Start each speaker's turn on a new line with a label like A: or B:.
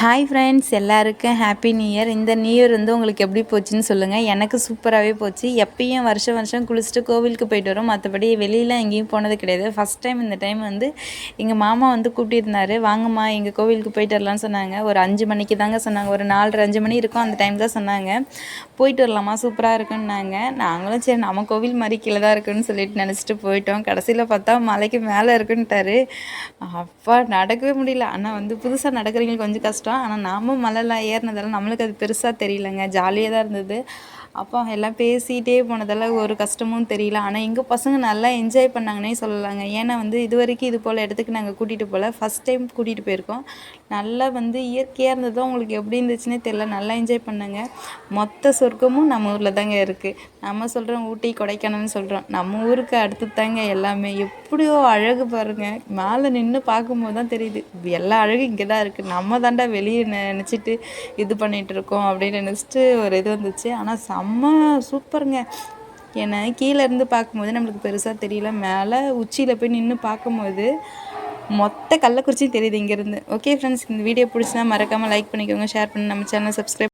A: Hi friends எல்லாருக்கும் happy new year இந்த new year வந்து உங்களுக்கு எப்படி போச்சுன்னு சொல்லுங்கள் எனக்கு சூப்பராகவே போச்சு. எப்பயும் வருஷம் வருஷம் குளிச்சுட்டு கோவிலுக்கு போயிட்டு வரும். மற்றபடி வெளியெலாம் எங்கேயும் போனது கிடையாது. ஃபஸ்ட் டைம் இந்த டைம் வந்து எங்கள் மாமா வந்து கூப்பிட்டிருந்தாரு வாங்கம்மா எங்கள் கோவிலுக்கு போயிட்டு வரலாம்னு சொன்னாங்க. ஒரு அஞ்சு மணிக்கு தாங்க சொன்னாங்க. ஒரு நாலரை அஞ்சு மணி இருக்கும் அந்த டைம் தான் சொன்னாங்க. போயிட்டு வரலாமா? சூப்பராக இருக்குன்னாங்க. நாங்களும் சரி நம்ம கோவில் மாதிரி கீழே தான் இருக்குன்னு சொல்லிட்டு நினச்சிட்டு போயிட்டோம். கடைசியில் பார்த்தா மலைக்கு மேலே இருக்குன்ட்டாரு. அப்பா நடக்கவே முடியல. ஆனால் வந்து புதுசாக நடக்கிறவங்களுக்கு கொஞ்சம் கஷ்டம். ஆனால் நாமும் மலையில் ஏறினதெல்லாம் நம்மளுக்கு அது பெருசாக தெரியலங்க. ஜாலியாக தான் இருந்தது. அப்போ எல்லாம் பேசிகிட்டே போனதால் ஒரு கஷ்டமும் தெரியல. ஆனால் எங்கள் பசங்க நல்லா என்ஜாய் பண்ணாங்கன்னே சொல்லலாங்க. ஏன்னா வந்து இது வரைக்கும் இது போல் இடத்துக்கு நாங்கள் கூட்டிகிட்டு போகல ஃபஸ்ட் டைம் கூட்டிகிட்டு போயிருக்கோம். நல்லா வந்து இயற்கையாக இருந்ததும் உங்களுக்கு எப்படி இருந்துச்சுன்னே தெரியல. நல்லா என்ஜாய் பண்ணாங்க. மொத்த சொர்க்கமும் நம்ம ஊரில் தாங்க இருக்குது நம்ம சொல்கிறோம் ஊட்டி கொடைக்கானல்னு சொல்கிறோம் நம்ம ஊருக்கு அடுத்து தாங்க எல்லாமே. எப்படியோ அழகு பாருங்கள் மேலே நின்று பார்க்கும்போது தான் தெரியுது. எல்லா அழகும் இங்கே தான் இருக்குது நம்ம தாண்டா வெளியே நினச்சிட்டு இது பண்ணிகிட்டு இருக்கோம் அப்படின்னு நினச்சிட்டு ஒரு இது வந்துச்சு. ஆனால் செம்ம சூப்பருங்க. ஏன்னா கீழே இருந்து பார்க்கும்போது நம்மளுக்கு பெருசாக தெரியல. மேலே உச்சியில் போய் நின்று பார்க்கும்போது மொத்த கள்ளக்குறிச்சியும் தெரியுது இங்கேருந்து ஓகே ஃப்ரெண்ட்ஸ் இந்த வீடியோ பிடிச்சினா மறக்காமல் லைக் பண்ணிக்கோங்க. ஷேர் பண்ணி. நம்ம சேனல் சப்ஸ்கிரைப்